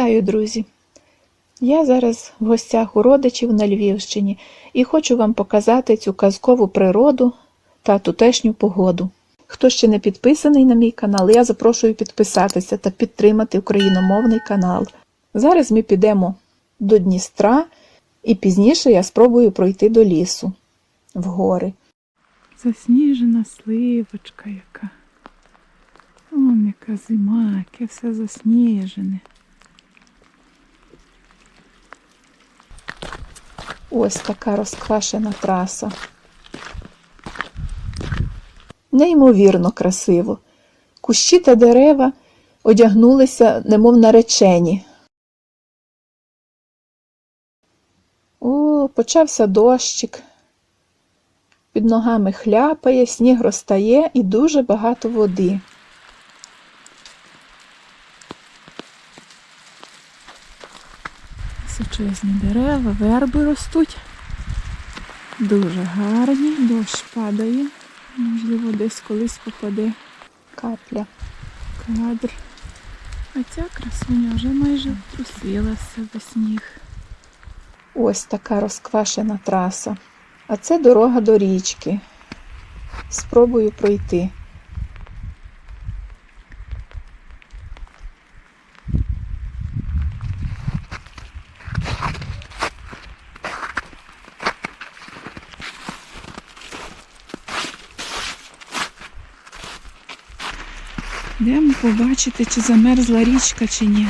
Вітаю, друзі! Я зараз в гостях у родичів на Львівщині і хочу вам показати цю казкову природу та тутешню погоду. Хто ще не підписаний на мій канал, я запрошую підписатися та підтримати україномовний канал. Зараз ми підемо до Дністра і пізніше я спробую пройти до лісу в гори. Засніжена сливочка яка. Вон яка зима, яке все засніжене. Ось така розквашена траса. Неймовірно красиво. Кущі та дерева одягнулися, немов наречені. О, почався дощик. Під ногами хляпає, сніг розтає і дуже багато води. Сучасні дерева, верби ростуть. Дуже гарні, дощ падає. Можливо, десь колись попаде Капля. кадр. А ця красуня вже майже втрусила з себе сніг. Ось така розквашена траса. А це дорога до річки. Спробую пройти. Йдемо побачити, чи замерзла річка, чи ні.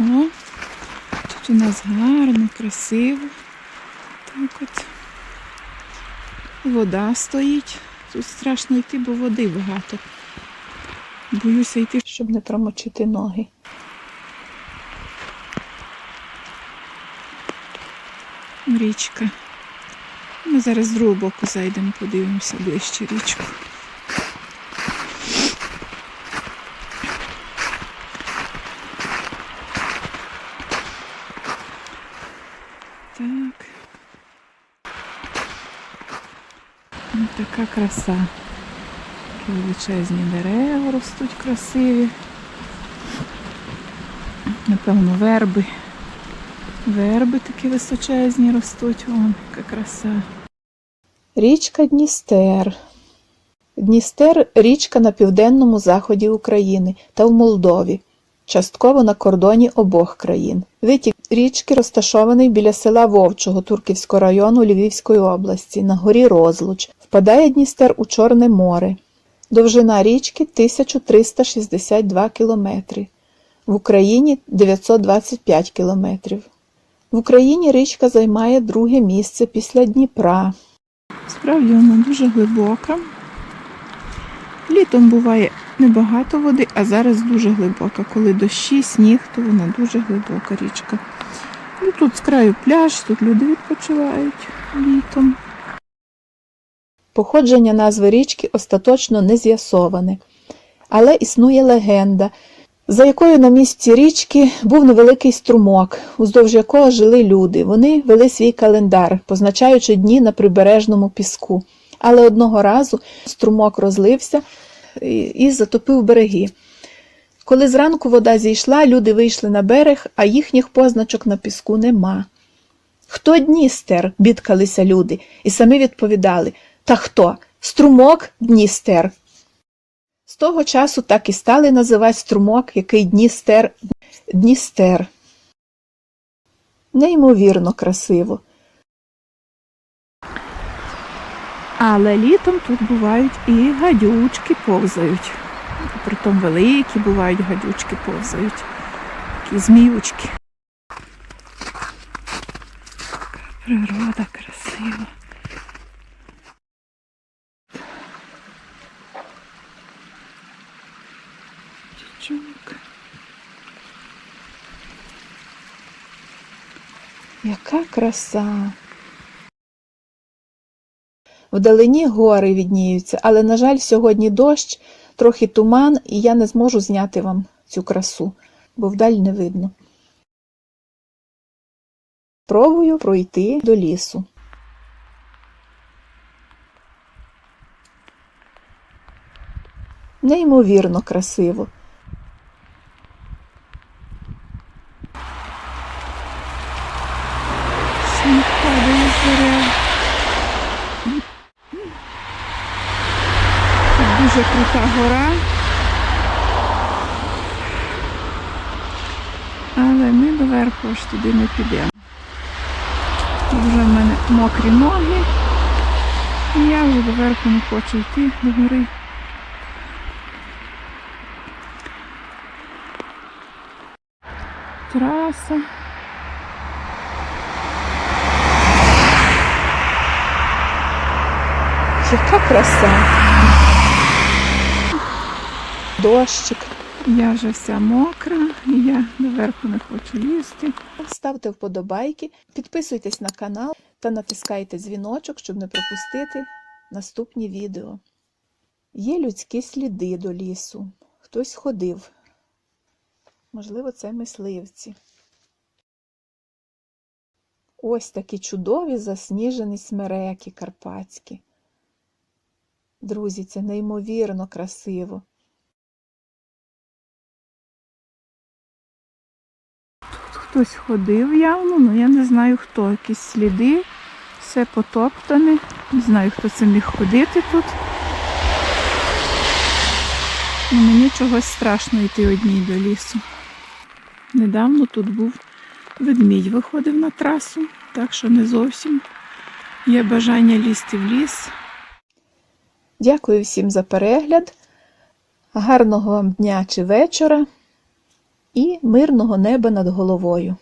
Ого. Тут у нас гарно, красиво. Так от. Вода стоїть. Тут страшно йти, бо води багато. Боюся йти. щоб не промочити ноги. Річка. Ми зараз з другого боку зайдемо, подивимося ближче річку. Так. Ось така краса. Такі величезні дерева ростуть красиві. Напевно, верби. Верби такі височезні ростуть, вон яка краса. Річка Дністер. Дністер річка на південному заході України та в Молдові, частково на кордоні обох країн. Витік річки розташований біля села Вовчого Турківського району Львівської області на горі Розлуч. Впадає Дністер у Чорне море. Довжина річки 1362 кілометри. В Україні 925 кілометрів. В Україні річка займає друге місце після Дніпра. Справді вона дуже глибока. Літом буває небагато води, а зараз дуже глибока. Коли дощі, сніг, то вона дуже глибока річка. Ну, тут з краю пляж, тут люди відпочивають літом. Походження назви річки остаточно не з'ясоване, але існує легенда, за якою на місці річки був невеликий струмок, уздовж якого жили люди. Вони вели свій календар, позначаючи дні на прибережному піску. Але одного разу струмок розлився і- і затопив береги. Коли зранку вода зійшла, люди вийшли на берег, а їхніх позначок на піску нема. Хто Дністер? бідкалися люди, і самі відповідали Та хто? Струмок Дністер. З того часу так і стали називати струмок, який Дністер Дністер. Неймовірно красиво. Але літом тут бувають і гадючки повзають. Притом великі бувають гадючки повзають. Такі зміючки. Природа красива. Яка краса. Вдалині гори відніються, але, на жаль, сьогодні дощ, трохи туман, і я не зможу зняти вам цю красу, бо вдаль не видно. Пробую пройти до лісу. Неймовірно красиво. Сніг падає з. Тут дуже крута гора. Але ми доверху аж туди не підемо. Вже в мене мокрі ноги. І я вже доверху не хочу йти до гори. Траса. Яка краса! Дощик. Я вже вся мокра, і я доверху не хочу лізти. Ставте вподобайки, підписуйтесь на канал та натискайте дзвіночок, щоб не пропустити наступні відео. Є людські сліди до лісу. Хтось ходив. Можливо, це мисливці. Ось такі чудові засніжені смереки карпатські. Друзі, це неймовірно красиво. Тут Хтось ходив явно, але я не знаю хто. Якісь сліди, все потоптане. Не знаю, хто це міг ходити тут. І мені чогось страшно йти одній до лісу. Недавно тут був ведмідь, виходив на трасу, так що не зовсім є бажання лізти в ліс. Дякую всім за перегляд. Гарного вам дня чи вечора і мирного неба над головою.